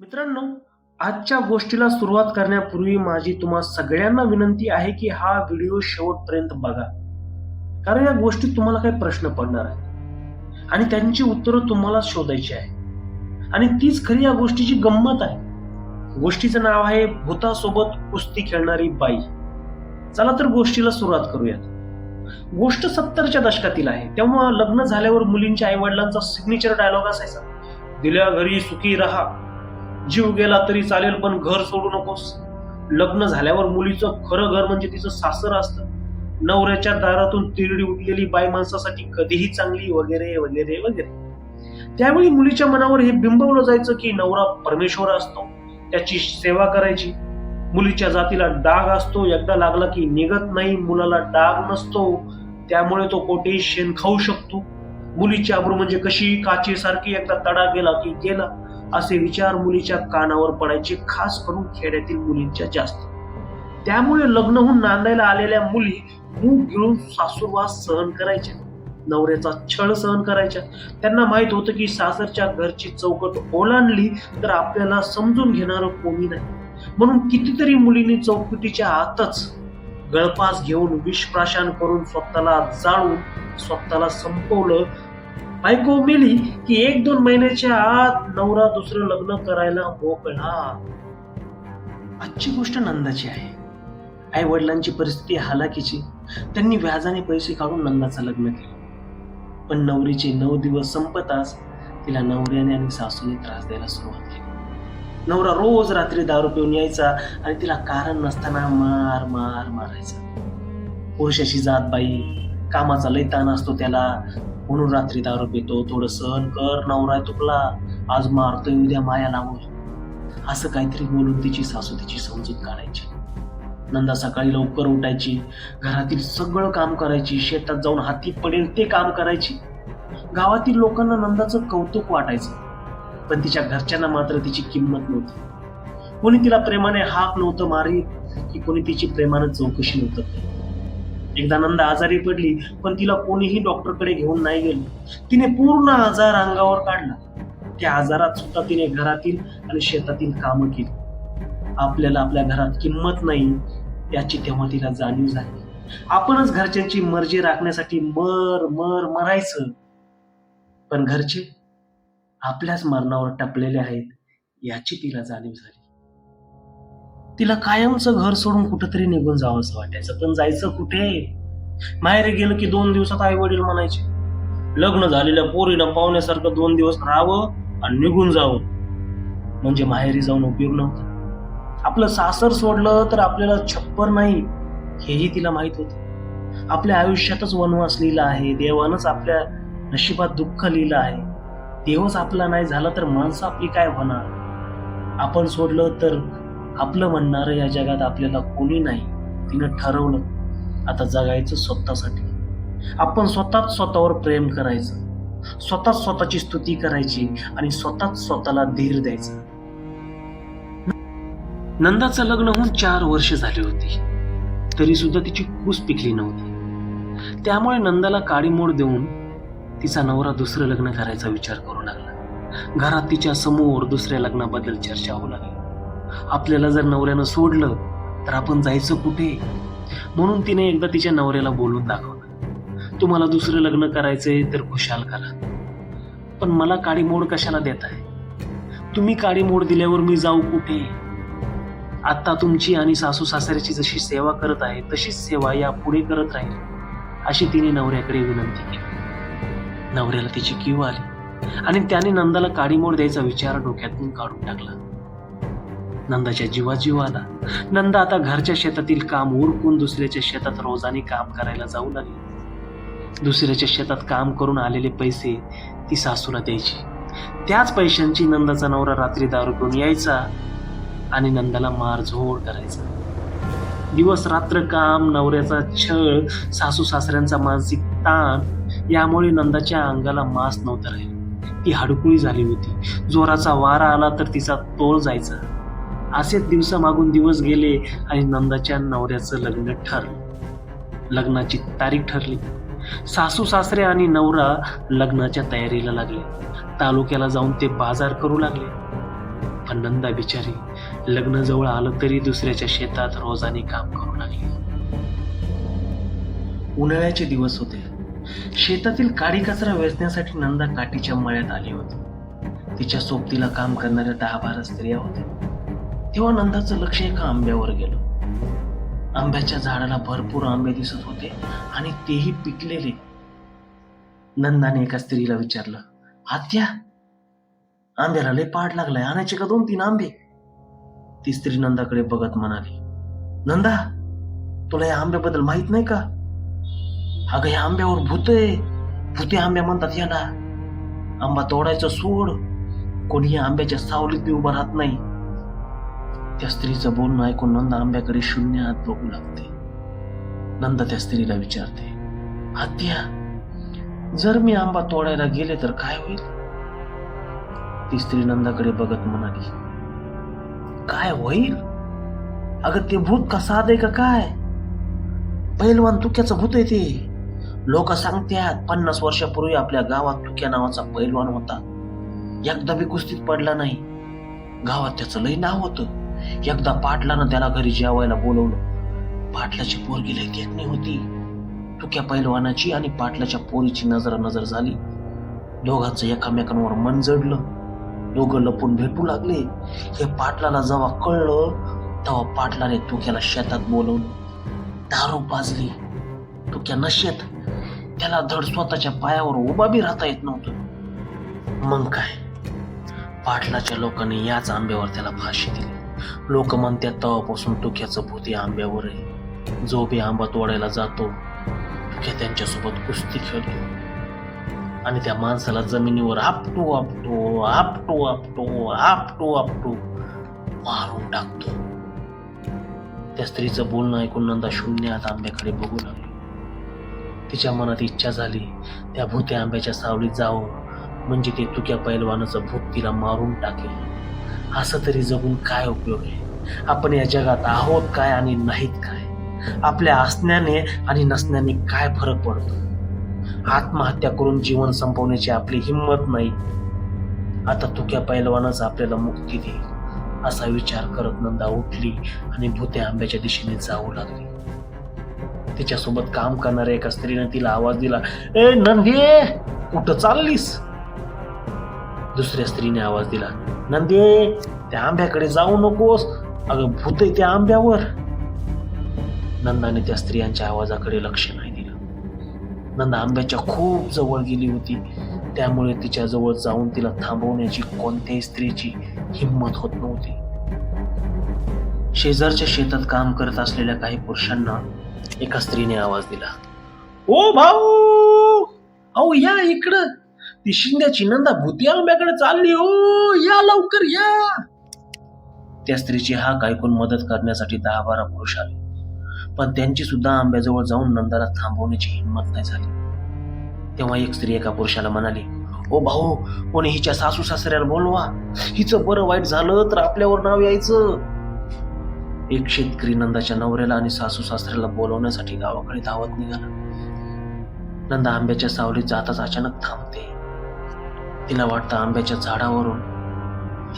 मित्रांनो आजच्या गोष्टीला सुरुवात करण्यापूर्वी माझी तुम्हा सगळ्यांना विनंती आहे की हा व्हिडिओ शेवटपर्यंत बघा. कारण या गोष्टीत तुम्हाला काही प्रश्न पडणार आहे आणि त्यांची उत्तरं तुम्हाला शोधायची आहे आणि तीच खरी या गोष्टीची गंमत आहे. गोष्टीचं नाव आहे भूतासोबत कुस्ती खेळणारी बाई. चला तर गोष्टीला सुरुवात करूयात. गोष्ट सत्तरच्या दशकातील आहे. तेव्हा लग्न झाल्यावर मुलींच्या आई वडिलांचा सिग्नेचर डायलॉग असायचा. दिल्या घरी सुखी राहा. जीव गेला तरी चालेल पण घर सोडू नकोस. लग्न झाल्यावर मुलीचं खरं घर म्हणजे तिचं सासर असतं. नवऱ्याच्या दारातून तिरडी उठलेली बाई माणसासाठी कधीही चांगली वगैरे वगैरे वगैरे. त्यावेळी मुलीच्या मनावर हे बिंबवलं जायचं की नवरा परमेश्वर असतो त्याची सेवा करायची. मुलीच्या जातीला डाग असतो एकदा लागला की निघत नाही मुलाला डाग नसतो त्यामुळे तो कोठेही शेण खाऊ शकतो. मुलीची आबरू म्हणजे कशी काचेसारखी एकदा तडा गेला की गेला. असे विचार मुलीच्या कानावर पडायचे खास करून खेड्यातील मुलींच्या जास्त. त्यामुळे लग्न होऊन नांदायला आलेल्या मुली मूग गिळून सासूरवास सहन करायच्या. नवऱ्याचा छळ सहन करायच्या. त्यांना माहीत होतं की सासरच्या घरची चौकट ओलांडली तर आपल्याला समजून घेणारं कोणी नाही. म्हणून कितीतरी मुलींनी चौकटीच्या आतच गळपास घेऊन विषप्राशन करून स्वतःला जाळून स्वतःला संपवलं. बायको मेली की एक दोन महिन्याच्या आत नवरा दुसरं लग्न करायला मोकळा. आजची गोष्ट नंदाची आहे. आई वडिलांची परिस्थिती हालाकीची. त्यांनी व्याजाने पैसे काढून नंदाचं लग्न केलं. पण नवरीचे नऊ दिवस संपताच तिला नवऱ्याने आणि सासूने त्रास द्यायला सुरुवात केली. नवरा रोज रात्री दारू पिऊन यायचा आणि तिला कारण नसताना मार मार मारायचा. पुरुषाची जात बाई कामाचा लय ताण असतो त्याला. म्हणून रात्री दारू पितो थोडं सहन कर नवरा तुकला आज मारतोय उद्या माया लागू असं काहीतरी बोलून तिची सासू तिची समजूत काढायची. नंदा सकाळी लवकर उठायची घरातील सगळं काम करायची शेतात जाऊन हाती पडेल ते काम करायची. गावातील लोकांना नंदाचं कौतुक वाटायचं पण तिच्या घरच्यांना मात्र तिची किंमत नव्हती. कोणी तिला प्रेमाने हाक नव्हतं मारी की कोणी तिची प्रेमानं चौकशी नव्हतं एकदा नंदा आजारी पडली पण तिला कोणीही डॉक्टरकडे घेऊन नाही गेलं. तिने पूर्ण आजार अंगावर काढला. त्या आजारात सुद्धा तिने घरातील आणि शेतातील कामं केली. आपल्याला आपल्या घरात किंमत नाही याची तेव्हा तिला जाणीव झाली. आपणच घरच्यांची मर्जी राखण्यासाठी मर मर मरायचं. पण घरचे आपल्याच मरणावर टपलेले आहेत याची तिला जाणीव झाली. तिला कायमचं घर सोडून कुठंतरी निघून जावंसं वाटायचं. पण जायचं कुठे? माहेर गेलं की दोन दिवसात आई वडील म्हणायचे. लग्न झालेल्या पोरीनं पाहुण्यासारखं दोन दिवस राहावं आणि निघून जावं. म्हणजे माहेरी जाऊन उपयोग नव्हता. आपलं सासर सोडलं तर आपल्याला छप्पर नाही हेही तिला माहीत होतं. आपल्या आयुष्यातच वनवास लिहिला आहे देवानंच आपल्या नशिबात दुःख लिहिलं आहे. देवच आपला नाही झाला तर माणसं आपली काय होणार? आपण सोडलं तर आपलं म्हणणारं या जगात आपल्याला कोणी नाही तिनं ठरवलं. आता जगायचं स्वतःसाठी. आपण स्वतःच स्वतःवर प्रेम करायचं. स्वतःच स्वतःची स्तुती करायची आणि स्वतःच स्वतःला धीर द्यायचा. नंदाचं लग्न होऊन चार वर्ष झाली होती. तरी सुद्धा तिची कूस पिकली नव्हती. त्यामुळे नंदाला काडीमोड देऊन तिचा नवरा दुसरं लग्न करायचा विचार करू लागला. घरात तिच्या समोर दुसऱ्या लग्नाबद्दल चर्चा होऊ लागली. आपल्याला जर नवऱ्यानं सोडलं तर आपण जायचं कुठे? म्हणून तिने एकदा तिच्या नवऱ्याला बोलून दाखवलं. तुम्हाला दुसरं लग्न करायचंय तर खुशाल करा. पण मला काडीमोड कशाला देत आहे तुम्ही काडीमोड दिल्यावर मी जाऊ कुठे? आत्ता तुमची आणि सासू सासऱ्याची जशी सेवा करत आहे तशीच सेवा या पुढे करत राहील अशी तिने नवऱ्याकडे विनंती केली. नवऱ्याला तिची कीव आली आणि त्याने नंदाला काडीमोड द्यायचा विचार डोक्यातून काढून टाकला. नंदाच्या जीवा जीव आला नंदा आता घरच्या शेतातील काम उरकून दुसऱ्याच्या शेतात रोजाने काम करायला जाऊ लागली. दुसऱ्याच्या शेतात काम करून आलेले पैसे ती सासूला द्यायची. त्याच पैशांची नंदाचा नवरा रात्री दारू पिऊन यायचा आणि नंदाला मारझोड करायचा. दिवस रात्र काम नवऱ्याचा छळ सासू सासऱ्यांचा मानसिक ताण यामुळे नंदाच्या अंगाला मास नव्हता राहील. ती हाडकुळी झाली होती. जोराचा वारा आला तर तिचा तोल जायचा. असेच दिवसामागून दिवस गेले आणि नंदाच्या नवऱ्याचं लग्न ठरलं. लग्नाची तारीख ठरली. सासू सासरे आणि नवरा लग्नाच्या तयारीला लागले. तालुक्याला जाऊन ते बाजार करू लागले. पण नंदा बिचारी लग्न जवळ आलं तरी दुसऱ्याच्या शेतात रोजाने काम करू लागली. उन्हाळ्याचे दिवस होते. शेतातील काडी कचरा वेचण्यासाठी नंदा काठीच्या मळ्यात आली होती. तिच्या सोबतीला काम करणाऱ्या दहा बारा स्त्रिया होत्या. तेव्हा नंदाचं लक्ष एका आंब्यावर गेलं. आंब्याच्या झाडाला भरपूर आंबे दिसत होते आणि तेही पिकलेले. नंदाने एका स्त्रीला विचारलं आत्या आंब्याला लय पाड लागलाय आणायचे का दोन तीन आंबे? ती स्त्री नंदाकडे बघत म्हणाली नंदा तुला या आंब्याबद्दल माहीत नाही का? अगं या आंब्यावर भूत आहे. भूते आंब्या म्हणतात याला. आंबा तोडायचं सोड. कोणी या आंब्याच्या सावलीत बी उभं राहत नाही. त्या स्त्रीचं बोलणं ऐकून नंदा आंब्याकडे शून्य हात बघू लागते. नंदा त्या स्त्रीला विचारते हत्या जर मी आंबा तोडायला गेले तर काय होईल? ती स्त्री नंदाकडे बघत म्हणाली काय होईल? अगं ते भूत का साध आहे का काय? पैलवान तुक्याचं भूत आहे ते. लोक सांगतात पन्नास वर्षापूर्वी आपल्या गावात तुक्या नावाचा पैलवान होता. एकदा बी कुस्तीत पडला नाही. गावात त्याचं लय नाव होतं. एकदा पाटलानं त्याला घरी जेवायला बोलवलं. पाटलाची पोरगी लय देखणी होती. तुक्या पैलवानाची आणि पाटलाच्या पोरीची नजर नजर झाली. दोघांचं एकामेकांवर मन जडलं. दोघं लपून भेटू लागले. हे पाटलाला जेव्हा कळलं तेव्हा पाटलाने तुक्याला शेतात बोलवलं. दारू पाजली. तुक्या नशेत. त्याला धड स्वतःच्या पायावर उभा बी राहता येत नव्हतं. मग काय? पाटलाच्या लोकांनी याच आंब्यावर त्याला फाशी दिली. लोक म्हणतात तवापासून तुक्याचं भूती आंब्यावर आहे. जो बी आंबा तोडायला जातो तुक्या त्यांच्यासोबत कुस्ती खेळतो. आणि त्या माणसाला जमिनीवर आपटो आपटो आपटो आपटो आपटो आपटू मारून टाकतो. त्या स्त्रीचं बोलणं ऐकून नंदा शून्यात आंब्याकडे बघू लागली. तिच्या मनात इच्छा झाली त्या भूत्या आंब्याच्या सावलीत जावं. म्हणजे ते तुक्या पैलवानाचं भूत तिला मारून टाकेल. असं तरी जगून काय उपयोग आहे? आपण या जगात आहोत काय आणि नाहीत काय? आपल्या असण्याने आणि नसण्याने काय फरक पडतो? आत्महत्या करून जीवन संपवण्याची आपली हिंमत नाही. आता तुक्या पैलवानच आपल्याला मुक्ती देईल असा विचार करत नंदा उठली आणि भूत्या आंब्याच्या दिशेने जाऊ लागली. तिच्यासोबत काम करणाऱ्या एका स्त्रीने तिला आवाज दिला ए नंदे कुठं चाललीस? दुसऱ्या स्त्रीने आवाज दिला नंदे त्या आंब्याकडे जाऊ नकोस. अगं भूत आहे त्या आंब्यावर. नंदाने त्या स्त्रियांच्या आवाजाकडे लक्ष नाही दिलं. नंदा आंब्याच्या खूप जवळ गेली होती. त्यामुळे तिच्या जवळ जाऊन तिला थांबवण्याची कोणत्याही स्त्रीची हिंमत होत नव्हती. शेजारच्या शेतात काम करत असलेल्या काही पुरुषांना एका स्त्रीने आवाज दिला ओ भाऊ! अहो या इकडं. ती शिंद्याची नंदा भूती आंब्याकडे चालली. हो या लवकर या. त्या स्त्रीची हाक ऐकून मदत करण्यासाठी दहा बारा पुरुष आले. पण त्यांची सुद्धा आंब्याजवळ जाऊन नंदाला थांबवण्याची हिंमत नाही झाली. तेव्हा एक स्त्री एका पुरुषाला म्हणाली ओ भाऊ कोणी हिच्या सासू सासऱ्याला बोलवा. हिचं बरं वाईट झालं तर आपल्यावर नाव यायचं. एक शेतकरी नंदाच्या नवऱ्याला आणि सासू सासऱ्याला बोलवण्यासाठी गावाकडे धावत निघाला. नंदा आंब्याच्या सावलीत जाताच अचानक थांबते. तिला वाटतं आंब्याच्या झाडावरून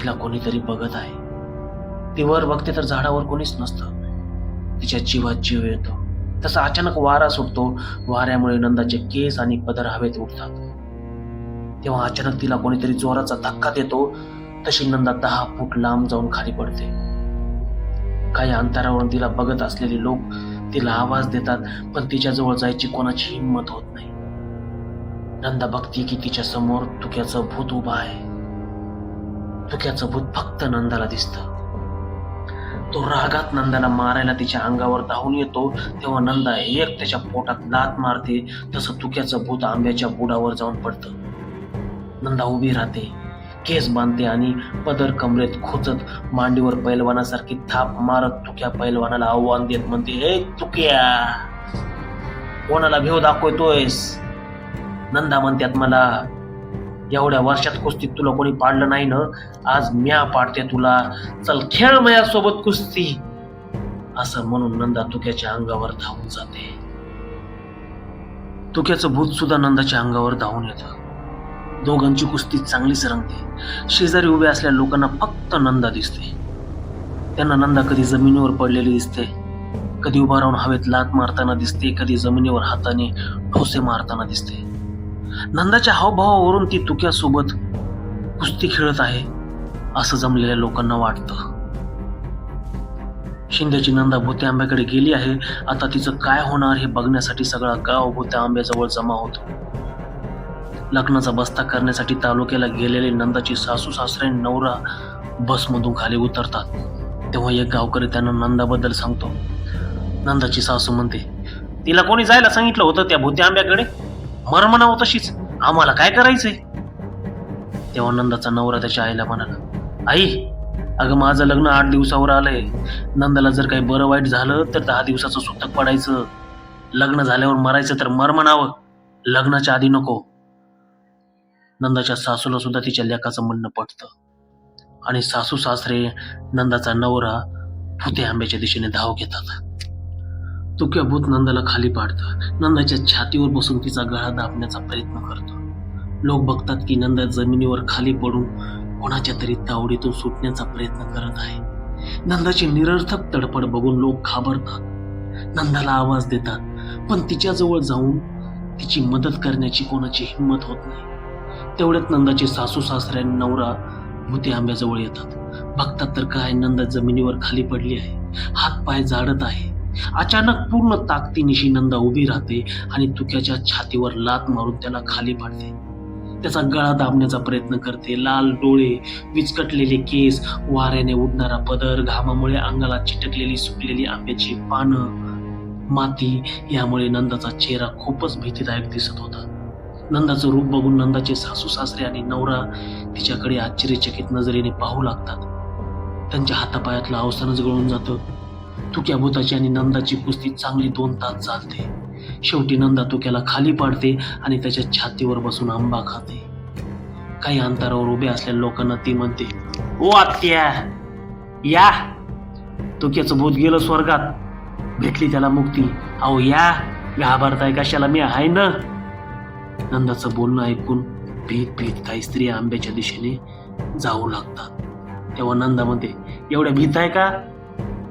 तिला कोणीतरी बघत आहे. ती वर बघते तर झाडावर कोणीच नसतं. तिच्या जीवात जीव येतो. तसा अचानक वारा सुटतो. वाऱ्यामुळे नंदाचे केस आणि पदर हवेत उठतात तेव्हा अचानक तिला कोणीतरी जोराचा धक्का देतो. तशी नंदा दहा फूट लांब जाऊन खाली पडते. काही अंतरावरून तिला बघत असलेले लोक तिला आवाज देतात पण तिच्या जवळ जायची कोणाची हिंमत होत नाही. नंदा बघती की तिच्या समोर तुक्याचं भूत उभा आहे. तुक्याचं भूत फक्त नंदाला दिसतं. तो रागात नंदाला मारायला तिच्या अंगावर धावून येतो तेव्हा नंदा एक त्याच्या पोटात लात मारते तसं तुक्याचं भूत आंब्याच्या बुडावर जाऊन पडतं. नंदा उभी राहते केस बांधते आणि पदर कमरेत खोचत मांडीवर पैलवानासारखी थाप मारत तुक्या पैलवानाला आव्हान देत म्हणते हे तुक्या! कोणाला भेव दाखवतोयस? नंदा म्हणतात मला एवढ्या वर्षात कुस्तीत तुला कोणी पाडलं नाही ना आज म्या पाडते तुला. चल खेळ सोबत कुस्ती. असं म्हणून नंदा तुक्याच्या अंगावर धावून जाते. तुक्याचं भूत सुद्धा नंदाच्या अंगावर धावून येतं. दोघांची कुस्ती चांगलीच रंगते. शेजारी उभे असलेल्या लोकांना फक्त नंदा दिसते. त्यांना नंदा कधी जमिनीवर पडलेली दिसते कधी उभा राहून हवेत लात मारताना दिसते कधी जमिनीवर हाताने ठोसे मारताना दिसते. नंदाच्या हावभावावरून ती तुक्यासोबत कुस्ती खेळत आहे असं जमलेल्या लोकांना वाटतं. शिंद्याची नंदा भोत्या आंब्याकडे गेली आहे. आता तिचं काय होणार हे बघण्यासाठी सगळा गाव भोत्या आंब्याजवळ जमा होतो. लग्नाचा बस्ता करण्यासाठी तालुक्याला गेलेले नंदाची सासू सासरे नवरा बसमधून खाली उतरतात. तेव्हा एक गावकरी त्यांना नंदाबद्दल सांगतो. नंदाची सासू म्हणते तिला कोणी जायला सांगितलं होतं त्या भोत्या आंब्याकडे? मर म्हणावं तशीच. आम्हाला काय करायचंय? तेव्हा नंदाचा नवरा त्याच्या आईला म्हणाला आई अगं माझं लग्न आठ दिवसावर आलंय. नंदाला जर काही बरं वाईट झालं तर दहा दिवसाचं सुतक पडायचं. लग्न झाल्यावर मरायचं तर मर म्हणावं लग्नाच्या आधी नको. नंदाच्या सासूला सुद्धा तिच्या लेखाचं म्हणणं पटतं. आणि सासू सासरे नंदाचा नवरा फुते आंब्याच्या दिशेने धाव घेतात. तुक्याभूत नंदाला खाली पाडतं. नंदाच्या छातीवर बसून तिचा गळा दाबण्याचा प्रयत्न करतो. लोक बघतात की नंदा जमिनीवर खाली पडून कोणाच्या तरी तावडीतून सुटण्याचा प्रयत्न करत आहे. नंदाची निरर्थक तडफड बघून लोक घाबरतात. नंदाला आवाज देतात पण तिच्याजवळ जाऊन तिची मदत करण्याची कोणाची हिंमत होत नाही. तेवढ्यात नंदाचे सासू सासरे आणि नवरा भूते आंब्याजवळ येतात. बघतात तर काय नंदा जमिनीवर खाली पडली आहे. हात पाय जाडत आहे. अचानक पूर्ण ताकदीनिशी नंदा उभी राहते आणि तुक्याच्या छातीवर लात मारून त्याला खाली पाडते. त्याचा गळा दाबण्याचा प्रयत्न करते. लाल डोळे विचकटलेले केस वाऱ्याने उडणारा पदर घामामुळे अंगाला चिटकलेली सुकलेली आंब्याची पानं माती यामुळे नंदाचा चेहरा खूपच भीतीदायक दिसत होता. नंदाचं रूप बघून नंदाचे सासू सासरे आणि नवरा तिच्याकडे आश्चर्यचकित नजरेने पाहू लागतात. त्यांच्या हातापायातलं अवसानच गळून जातं. तुक्या भूताची आणि नंदाची कुस्ती चांगली दोन तास चालते. शेवटी नंदा तुक्याला खाली पाडते आणि त्याच्या छातीवर बसून आंबा खाते. काही अंतरावर उभे असलेल्या लोकांना ती म्हणते ओ आत्या या. तुक्याचं भूत गेलं स्वर्गात. भेटली त्याला मुक्ती. अहो या. घाबरताय कशाला? मी आहे ना. नंदाचं बोलणं ऐकून भीत भीत काही स्त्रिया आंब्याच्या दिशेने जाऊ लागतात. तेव्हा नंदा म्हणते एवढ्या भीत आहे का?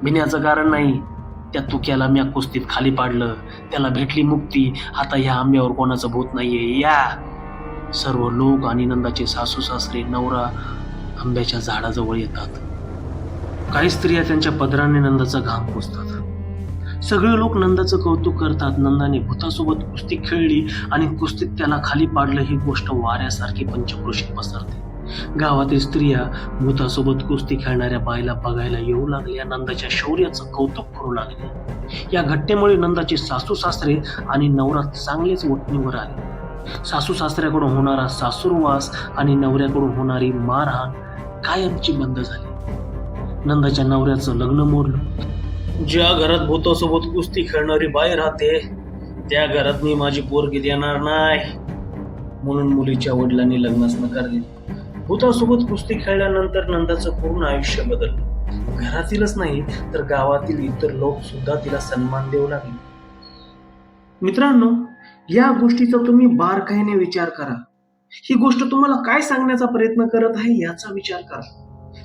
भिण्याचं कारण नाही. त्या तुक्याला म्या कुस्तीत खाली पाडलं. त्याला भेटली मुक्ती. आता ह्या आंब्यावर कोणाचं भूत नाहीये. या! सर्व लोक आणि नंदाचे सासू सासरे नवरा आंब्याच्या झाडाजवळ येतात. काही स्त्रिया त्यांच्या पदराने नंदाचा घाम पोचतात सगळे लोक नंदाचं कौतुक करतात. नंदाने भूतासोबत कुस्ती खेळली आणि कुस्तीत त्याला खाली पाडलं ही गोष्ट वाऱ्यासारखी पंचक्रोशीत पसरते. गावातील स्त्रिया भूतासोबत कुस्ती खेळणाऱ्या बाईला बघायला येऊ लागल्या. नंदाच्या शौर्याचं कौतुक करू लागले या घटनेमुळे नंदाचे सासू सासरे आणि नवरा चांगलेच उठणीवर आले. सासू सासऱ्याकडून होणारा सासूरवास आणि नवऱ्याकडून होणारी मारहाण कायमची बंद झाली. नंदाच्या नवऱ्याचं लग्न मोरलं ज्या घरात भूतासोबत कुस्ती खेळणारी बाई राहते त्या घरात मी माझी पोरगी देणार नाही. म्हणून मुलीच्या वडिलांनी लग्नास नकार दिला. भूतासोबत कुस्ती खेळल्यानंतर नंदाचं पूर्ण आयुष्य बदललं. घरातीलच नाही तर गावातील इतर लोक सुद्धा तिला सन्मान देऊ लागले. मित्रांनो या गोष्टीचा तुम्ही बारकाईने विचार करा. ही गोष्ट तुम्हाला काय सांगण्याचा प्रयत्न करत आहे याचा विचार करा.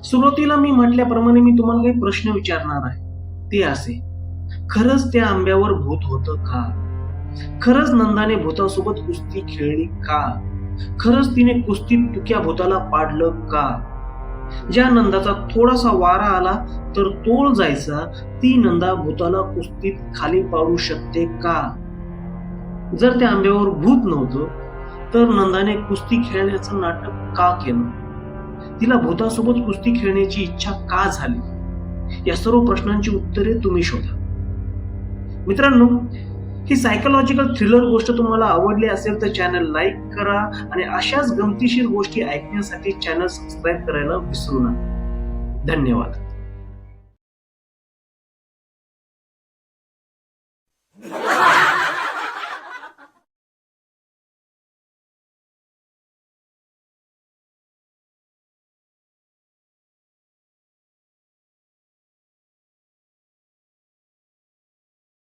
सुरुवातीला मी म्हटल्याप्रमाणे मी तुम्हाला काही प्रश्न विचारणार आहे. ते असे खरंच त्या आंब्यावर भूत होतं का? खरंच नंदाने भूतासोबत कुस्ती खेळली का? खरंच तिने कुस्तीत तुक्या भूताला पाडलं का? ज्या नंदाचा थोडासा वारा आला तर तोल जायचा ती नंदा भूताला कुस्तीत खाली पाडू शकते का? जर त्या आंब्यावर भूत नव्हतं तर नंदाने कुस्ती खेळण्याचं नाटक का केलं? तिला भूतासोबत कुस्ती खेळण्याची इच्छा का झाली? या सर्व प्रश्नांची उत्तरे तुम्ही शोधा. मित्रांनो ही सायकोलॉजिकल थ्रिलर गोष्ट तुम्हाला आवडली असेल तर चॅनल लाईक करा आणि अशाच गमतीशीर गोष्टी ऐकण्यासाठी चॅनल सबस्क्राईब करायला विसरू नका. धन्यवाद.